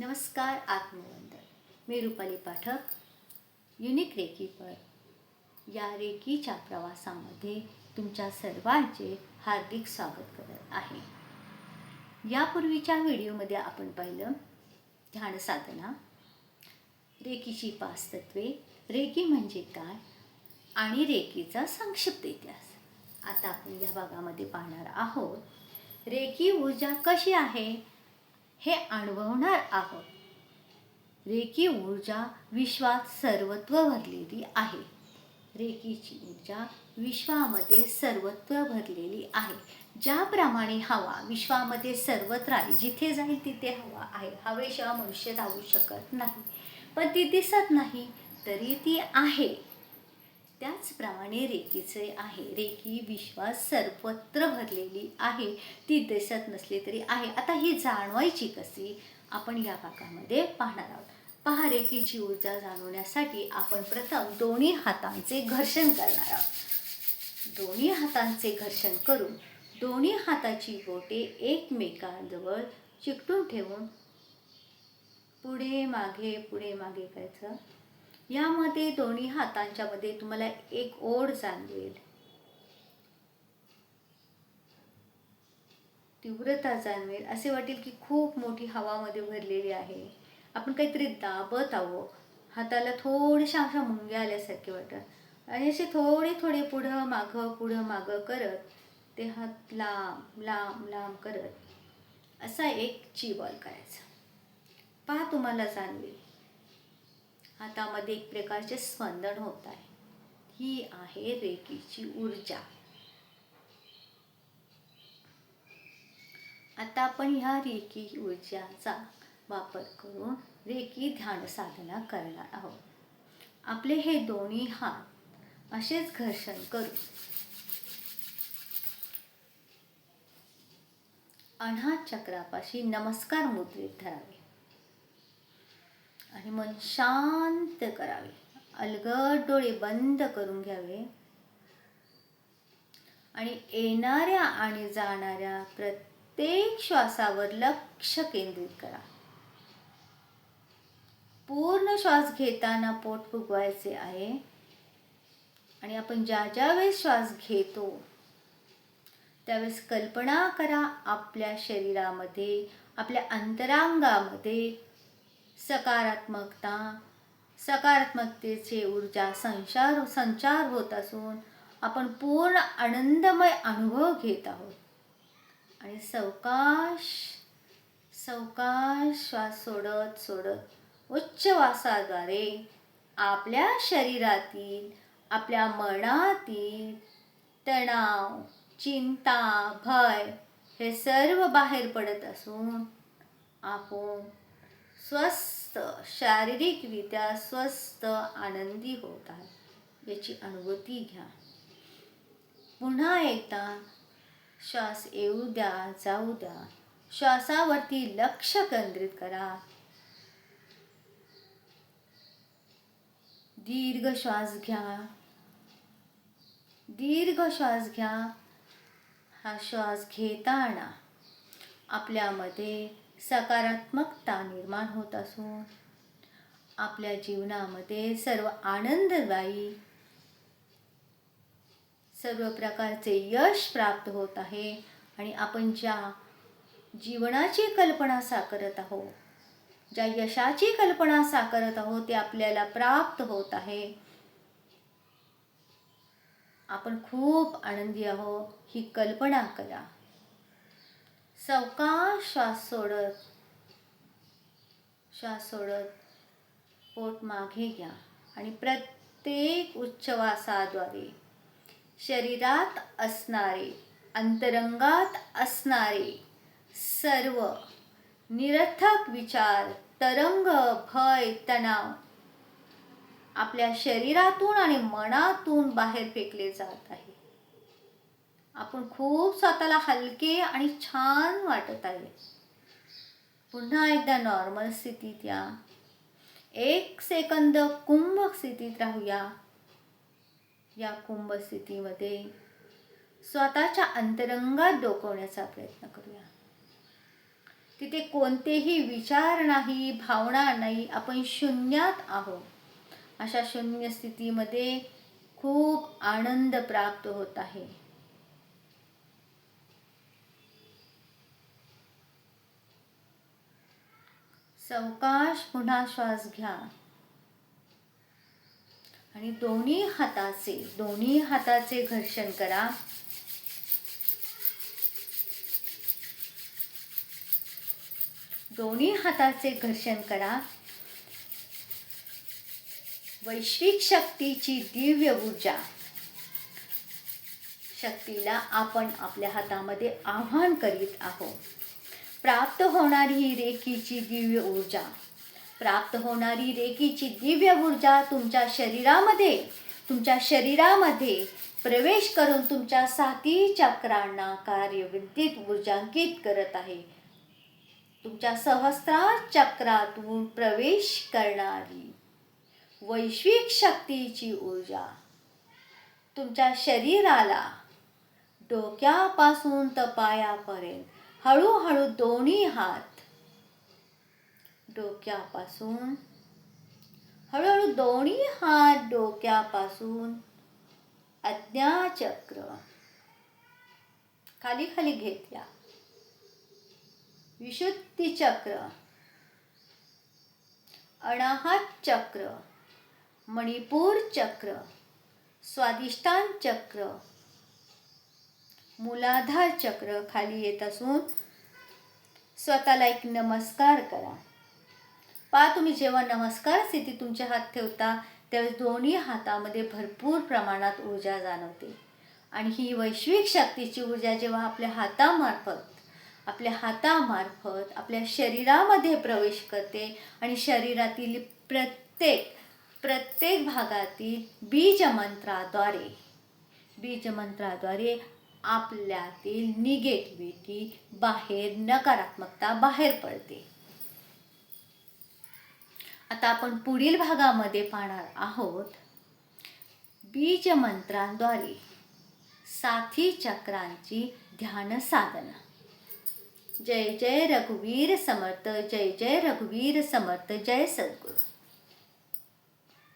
नमस्कार आत्मवंदन. मी रुपाली पाठक युनिक रेकीपर या रेकीच्या प्रवासामध्ये तुमच्या सर्वांचे हार्दिक स्वागत करत आहे. यापूर्वीच्या व्हिडिओमध्ये आपण पाहिलं ध्यान साधना रेकीची पाच तत्वे. रेकी म्हणजे काय आणि रेकीचा संक्षिप्त इतिहास. आता आपण या भागामध्ये पाहणार आहोत रेकी ऊर्जा कशी आहे? हे अनुभवणार आहोत. रेकी ऊर्जा विश्वात सर्वत्व भरलेली आहे. रेकीची ऊर्जा विश्वामध्ये सर्वत्व भरलेली आहे. ज्याप्रमाणे हवा विश्वामध्ये सर्वत्र आहे. जिथे जाईल तिथे हवा आहे. हवेशिवाय मनुष्य राहू शकत नाही. पण ती दिसत नाही तरी ती आहे. त्याचप्रमाणे रेकीचे आहे. रेकी विश्वात सर्वत्र भरलेली आहे. ती देशात नसली तरी आहे. आता ही जाणवायची कशी? आपण या भागामध्ये पाहणार आहोत. पहा रेकीची ऊर्जा जाणवण्यासाठी आपण प्रथम दोन्ही हातांचे घर्षण करणार आहोत. दोन्ही हातांचे घर्षण करून दोन्ही हाताची बोटे एकमेकांजवळ चिकटून ठेवून पुढे मागे पुढे मागे करायचं. यामध्ये दोन्ही हातांच्या मध्ये तुम्हाला एक ओढ जाणवेल. तीव्रता जाणवेल. असे वाटेल की खूप मोठी हवामध्ये भरलेली आहे. आपण काहीतरी दाबत आहोत. हाताला थोड्याशा अशा मुंग्या आल्यासारखे वाटत आणि असे थोडे थोडे पुढं मागं पुढं मागं करत ते हात लांब लांब लांब करत असा एक चिबॉल करायचा. पहा तुम्हाला जाणवेल. हातामध्ये एक प्रकारचे स्पंदन होत आहे. ही आहे रेकीची ऊर्जा. आता आपण ह्या रेकी ऊर्जाचा वापर करून रेकी ध्यान साधना करणार आहोत. आपले हे दोन्ही हात असेच घर्षण करू. अनाथ चक्रापाशी नमस्कार मुद्रित धरावे. आणि मन शांत करावे. अलगद डोळे बंद करून घ्यावे. आणि येणाऱ्या आणि जाणाऱ्या प्रत्येक श्वासावर लक्ष केंद्रित करा. पूर्ण श्वास घेताना पोट फुगवायचे आहे. आणि आपण ज्या ज्या वेळेस श्वास घेतो त्यावेळेस कल्पना करा आपल्या शरीरामध्ये आपल्या अंतरांगामध्ये सकारात्मकता सकारात्मकतेचे ऊर्जा संचार संचार होत असून आपण पूर्ण आनंदमय अनुभव घेत आहोत. आणि सवकाश सवकाश श्वास सोडत सोडत उच्च वासाद्वारे आपल्या शरीरातील आपल्या मनातील तणाव चिंता भय हे सर्व बाहेर पडत असून आपण स्वस्थ शारीरिकरित्या स्वस्थ आनंदी होत आहे याची अनुभूती घ्या. पुन्हा एकदा श्वास येऊ द्या जाऊ द्या. श्वासावरती लक्ष केंद्रित करा. दीर्घ श्वास घ्या. दीर्घ श्वास घ्या. हा श्वास घेताना आपल्यामध्ये सकारात्मकता निर्माण होत असून आपल्या जीवनामध्ये सर्व आनंददायी सर्व प्रकारचे यश प्राप्त होत आहे आणि आपण ज्या जीवनाची कल्पना साकारत आहोत ज्या यशाची कल्पना साकारत आहोत ते आपल्याला प्राप्त होत आहे. आपण खूप आनंदी आहोत. ही कल्पना करा. सावकाश श्वास सोडत श्वास सोडत पोट मागे घ्या आणि प्रत्येक उच्चवासाद्वारे शरीरात असणारे अंतरंगात असणारे सर्व निरर्थक विचार तरंग भय तणाव आपल्या शरीरातून आणि मनातून बाहेर फेकले जात आहे आपण खूप स्वतःला हलके आणि छान वाटत आहे. पुन्हा एकदा नॉर्मल स्थितीत या. एक सेकंद कुंभ स्थितीत राहूया. या कुंभ स्थितीमध्ये स्वतःच्या अंतरंगात डोकवण्याचा प्रयत्न करूया. तिथे कोणतेही विचार नाही भावना नाही आपण शून्यात आहोत. अशा शून्य स्थितीमध्ये खूप आनंद प्राप्त होत आहे. सवकाश पुन्हा श्वास घ्या. आणि दोन्ही हाताचे दोन्ही हाताचे घर्षण करा. दोन्ही हाताचे घर्षण करा. वैश्विक शक्तीची दिव्य ऊर्जा. शक्तीला आपण आपल्या हातामध्ये आव्हान करीत आहोत. प्राप्त होणारी ही रेखीची दिव्य ऊर्जा. प्राप्त होणारी रेखीची दिव्य ऊर्जा तुमच्या शरीरामध्ये तुमच्या शरीरामध्ये प्रवेश करून तुमच्या साती चक्रांना कार्यविद्युत ऊर्जांकित करत आहे. तुमच्या सहस्रार चक्रातून प्रवेश करणारी वैश्विक शक्तीची ऊर्जा. तुमच्या शरीराला डोक्यापासून तपायापर्यंत हळूहळू दोन्ही हात डोक्यापासून. हळूहळू दोन्ही हात डोक्यापासून. आज्ञाचक्र. खाली खाली घेतल्या. विशुद्धी चक्र अनाहत चक्र मणिपूर चक्र स्वादिष्टान चक्र मूलाधार चक्र खाली येत असून स्वतःला एक नमस्कार करा. पहा तुम्ही जेव्हा नमस्कार स्थिती तुमचे हात ठेवता त्यावेळेस दोन्ही हातामध्ये भरपूर प्रमाणात ऊर्जा जाणवते. आणि ही वैश्विक शक्तीची ऊर्जा जेव्हा आपल्या हातामार्फत आपल्या हातामार्फत आपल्या शरीरामध्ये प्रवेश करते आणि शरीरातील प्रत्येक प्रत्येक भागातील बीजमंत्राद्वारे बीजमंत्राद्वारे आपल्यातील निगेटिव्हिटी बाहेर नकारात्मकता बाहेर पडते. आता आपण पुढील भागामध्ये पाहणार आहोत बीज मंत्रांद्वारे साथी चक्रांची ध्यान साधना. जय जय रघुवीर समर्थ जय जय रघुवीर समर्थ जय सद्गुरू.